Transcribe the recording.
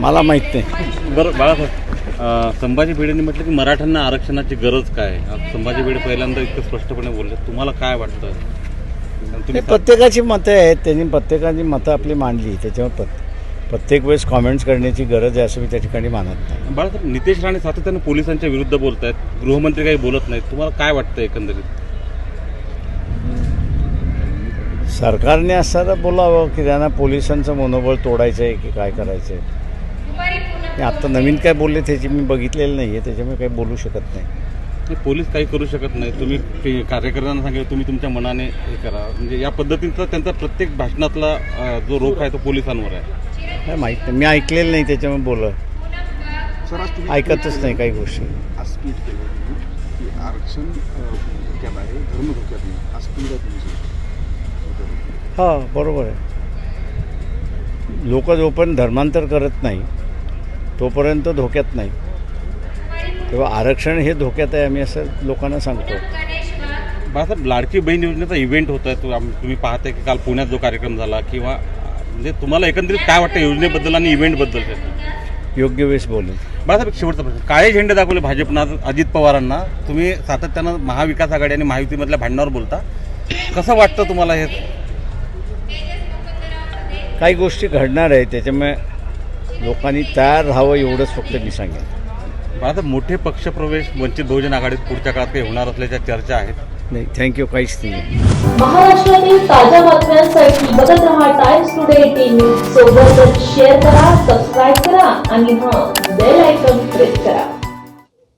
मला माहीत नाही. बरं बाळासाहेब अं, संभाजी भिडेंनी म्हटलं की मराठ्यांना आरक्षणाची गरज काय आहे? संभाजी भिडे पहिल्यांदा इतकं स्पष्टपणे बोलले. तुम्हाला काय वाटतं? हे तुम्ही प्रत्येकाची मतं आहेत. त्यांनी प्रत्येकाची मतं आपली मांडली. त्याच्यावर प्रत प्रत्येक वेळेस कॉमेंट्स करण्याची गरज आहे असं मी त्या ठिकाणी मानत नाही. बाळासाहेब नितेश राणे सातत्यानं पोलिसांच्या विरुद्ध बोलत आहेत गृहमंत्री काही बोलत नाहीत. तुम्हाला काय वाटतं एकंदरीत? सरकारने असं बोलावं की त्यांना पोलिसांचं मनोबळ तोडायचं आहे की काय करायचं आहे आणि आत्ता नवीन काय बोलले त्याची मी बघितलेलं नाही आहे त्याच्यामुळे काही बोलू शकत नाही. हे पोलीस काही करू शकत नाही. तुम्ही ते कार्यकर्त्यांना सांगितलं तुम्ही तुमच्या मनाने हे करा. म्हणजे या पद्धतीचा त्यांचा प्रत्येक भाषणातला अं, जो रोख आहे तो पोलिसांवर आहे. काय माहीत नाही मी ऐकलेलं नाही त्याच्यामुळे बोल सर आज तुम्ही ऐकतच नाही काही गोष्टी. आज ट्विट केलं तुम्ही की आरक्षण अ, धोक्यात आहे धर्म धोक्यात नाही. आज ट्विट आहे तुमचं. हां बरोबर आहे. लोक जोपर्यंत धर्मांतर करत नाही तोपर्यंत धोक्यात नाही. तेव्हा आरक्षण हे धोक्यात आहे आम्ही असं लोकांना सांगतो. बाळासाहेब लाडकी बहीण योजनेचा इव्हेंट होत आहे तो तुम्ही पाहताय की काल पुण्यात जो कार्यक्रम झाला किंवा म्हणजे तुम्हाला एकंदरीत काय वाटतं योजनेबद्दल आणि इव्हेंटबद्दल योग्य वेळेस बोलेन बाळासाहेब शेवटचा प्रश्न. काळे झेंडे दाखवले भाजपनं अजित पवारांना. तुम्ही सातत्यानं महाविकास आघाडी आणि महायुतीमधल्या भांडणावर बोलता. कसं वाटतं तुम्हाला हे? काही गोष्टी घडणार आहे. त्याच्यामुळे लोकांनी तयार राहावं एवढंच फक्त मी सांगेन. बाळासाहेब मोठे पक्षप्रवेश वंचित बहुजन आघाडीत पुढच्या काळात काही होणार असल्याच्या चर्चा आहेत. नाही थँक्यू काहीच नाही. महाराष्ट्रातील ताज्या बातम्यांसाठी बघत रहा टाइम्स टुडे टीव्ही सोबतच शेअर करा सबस्क्राईब करा आणि हां बेल आयकॉन प्रेस करा.